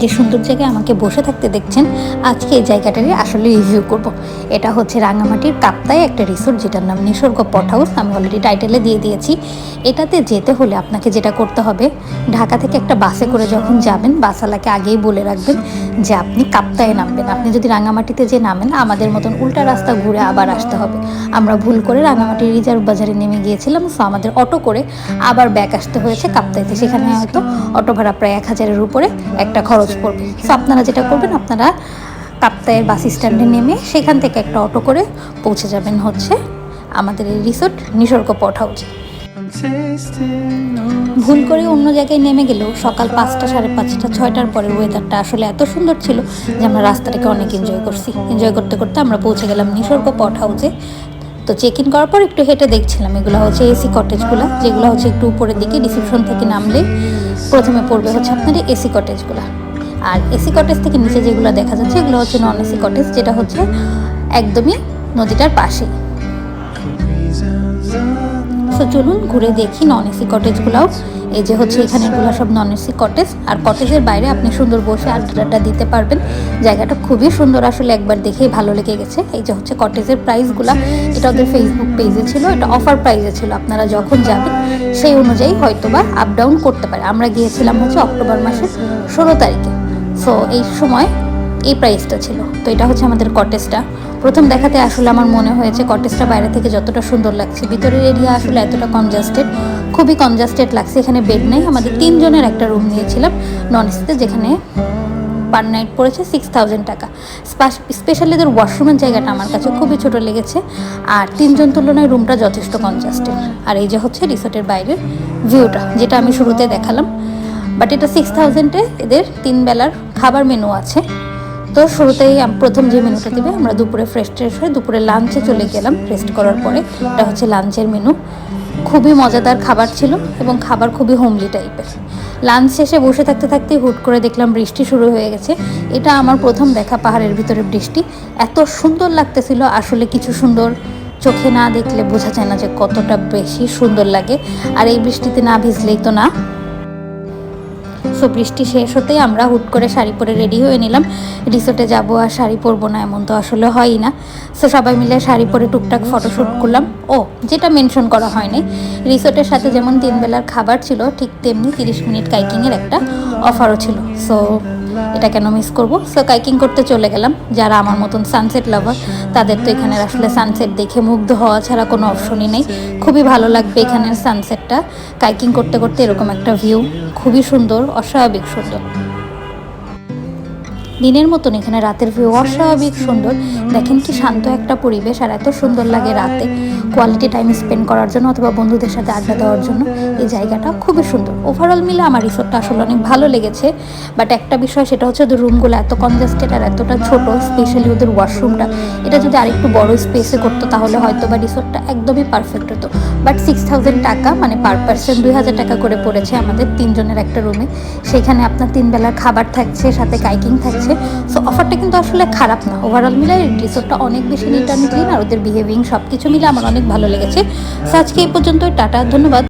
যে সুন্দর জায়গায় আমাকে বসে থাকতে দেখছেন, আজকে এই জায়গাটারই আসলে রিভিউ করব। এটা হচ্ছে রাঙামাটির কাপ্তায় একটা রিসোর্ট যেটার নাম নিসর্গ পট হাউস আমি অলরেডি টাইটেলে দিয়ে দিয়েছি। এটাতে যেতে হলে আপনাকে যেটা করতে হবে, ঢাকা থেকে একটা বাসে করে যখন যাবেন বাসালাকে আগেই বলে রাখবেন যে আপনি কাপ্তায় নামবেন। আপনি যদি রাঙামাটিতে যে নামেন, আমাদের মতন উল্টা রাস্তা ঘুরে আবার আসতে হবে। আমরা ভুল করে রাঙামাটির রিজার্ভ বাজারে নেমে গিয়েছিলাম সো আমাদের অটো করে আবার ব্যাক আসতে হয়েছে কাপ্তাইতে। সেখানে হয়তো অটো ভাড়া প্রায় এক হাজারের উপরে একটা খরচ পড়বে সো আপনারা যেটা করবেন, আপনারা কাপ্তায়ের বাস স্ট্যান্ডে নেমে সেখান থেকে একটা অটো করে পৌঁছে যাবেন হচ্ছে আমাদের এই রিসোর্ট নিসর্গ পট হাউসে। ভুল করে অন্য জায়গায় নেমে গেলেও সকাল পাঁচটা, সাড়ে পাঁচটা, ছয়টার পরে ওয়েদারটা আসলে এত সুন্দর ছিল যে আমরা রাস্তাটাকে অনেক এনজয় করছি। এনজয় করতে করতে আমরা পৌঁছে গেলাম নিসর্গ পট হাউসে। তো চেক ইন করার পর একটু হেঁটে দেখছিলাম, এগুলো হচ্ছে এসি কটেজগুলো যেগুলো হচ্ছে একটু উপরের দিকে রিসেপশন থেকে নামলে প্রথমে পড়বে হচ্ছে আপনার এসি কটেজগুলো আর এসি কটেজ থেকে নিচে যেগুলো দেখা যাচ্ছে, এগুলো হচ্ছে নন এসি কটেজ যেটা হচ্ছে একদমই নদীটার পাশেই। সো চলুন ঘুরে দেখি নন এসি কটেজগুলোও এই যে হচ্ছে এখানে এগুলো সব নন এসি কটেজ আর কটেজের বাইরে আপনি সুন্দর বসে আড্ডাটা দিতে পারবেন। জায়গাটা খুবই সুন্দর, আসলে একবার দেখেই ভালো লেগে গেছে। এই যে হচ্ছে কটেজের প্রাইসগুলো এটা ওদের ফেসবুক পেজে ছিল, এটা অফার প্রাইসে ছিল। আপনারা যখন যাবেন, সেই অনুযায়ী হয়তোবা আপ ডাউন করতে পারে। আমরা গিয়েছিলাম হচ্ছে অক্টোবর মাসের ষোলো তারিখে। সো এই সময় এই প্রাইসটা ছিল। তো এটা হচ্ছে আমাদের কটেজটা প্রথম দেখাতে আসলে আমার মনে হয়েছে কটেজটা বাইরে থেকে যতটা সুন্দর লাগছে। ভিতরের এরিয়া আসলে এতটা কনজাস্টেড খুবই কনজাস্টেড লাগছে। এখানে বেড নেই। আমাদের তিনজনের একটা রুম নিয়েছিলাম নন এসিতে যেখানে পার নাইট পড়েছে সিক্স থাউজেন্ড টাকা। স্পেশালি এদের ওয়াশরুমের জায়গাটা আমার কাছে খুবই ছোট লেগেছে। আর তিনজন তুলনায় রুমটা যথেষ্ট কনজাস্টেড আর এই যে হচ্ছে রিসোর্টের বাইরের ভিউটা যেটা আমি শুরুতে দেখালাম। বাট এটা সিক্স থাউজেন্ডে এদের তিন বেলার খাবার মেনু আছে। তো শুরুতেই প্রথম যে মেনুটা দিবে, আমরা দুপুরে ফ্রেশ ট্রেশ হয়ে দুপুরে লাঞ্চে চলে গেলাম রেস্ট করার পরে। এটা হচ্ছে লাঞ্চের মেনু খুবই মজাদার খাবার ছিল এবং খাবার খুবই হোমলি টাইপের লাঞ্চ শেষে বসে থাকতে থাকতে হুট করে দেখলাম বৃষ্টি শুরু হয়ে গেছে। এটা আমার প্রথম দেখা পাহাড়ের ভিতরে বৃষ্টি। এত সুন্দর লাগতেছিল, আসলে কিছু সুন্দর চোখে না দেখলে বোঝা যায় না যে কতটা বেশি সুন্দর লাগে। আর এই বৃষ্টিতে না ভিজলেই তো না। সো বৃষ্টি শেষ হতেই আমরা হুট করে শাড়ি পরে রেডি হয়ে নিলাম। রিসোর্টে যাব আর শাড়ি পরবো না, এমন তো আসলে হয়ই না। সো সবাই মিলে শাড়ি পরে টুকটাক ফটোশ্যুট করলাম। ও, যেটা মেনশন করা হয়নি রিসোর্টের সাথে যেমন তিন বেলার খাবার ছিল, ঠিক তেমনি তিরিশ মিনিট কাইকিংয়ের একটা অফারও ছিল। সো এটা কেন মিস করব? সো কাইকিং করতে চলে গেলাম। যারা আমার মতন সানসেট লাভার তাদের তো এখানে আসলে সানসেট দেখে মুগ্ধ হওয়া ছাড়া কোনো অপশনই নেই। খুবই ভালো লাগবে এখানের সানসেটটা কাইকিং করতে করতে এরকম একটা ভিউ খুবই সুন্দর, অস্বাভাবিক সুন্দর। দিনের মতন এখানে রাতের ভিউ অস্বাভাবিক সুন্দর। দেখেন কি শান্ত একটা পরিবেশ আর এত সুন্দর লাগে রাতে। কোয়ালিটি টাইম স্পেন্ড করার জন্য অথবা বন্ধুদের সাথে আড্ডা দেওয়ার জন্য এই জায়গাটা খুবই সুন্দর। ওভারঅল মিলে আমার রিসোর্টটা আসলে অনেক ভালো লেগেছে। বাট একটা বিষয় সেটা হচ্ছে ওদের রুমগুলো এত কনজাস্টেড আর এতটা ছোট স্পেশালি ওদের ওয়াশরুমটা এটা যদি আরেকটু বড় স্পেসে করতো তাহলে হয়তো বা রিসোর্টটা একদমই পারফেক্ট হতো। বাট সিক্স থাউজেন্ড টাকা মানে পার পার্সন দুই হাজার টাকা করে পড়েছে আমাদের তিনজনের একটা রুমে সেখানে আপনার তিন বেলার খাবার থাকছে, সাথে কাইকিং থাকছে সো অফারটা কিন্তু আসলে খারাপ না। ওভারঅল মিলে রিসোর্টটা অনেক বেশি নিট অ্যান্ড ক্লিন আর ওদের বিহেভিং সব কিছু মিলে আমার অনেক ভালো লেগেছে। সো আজকে এই পর্যন্ত টাটা, ধন্যবাদ।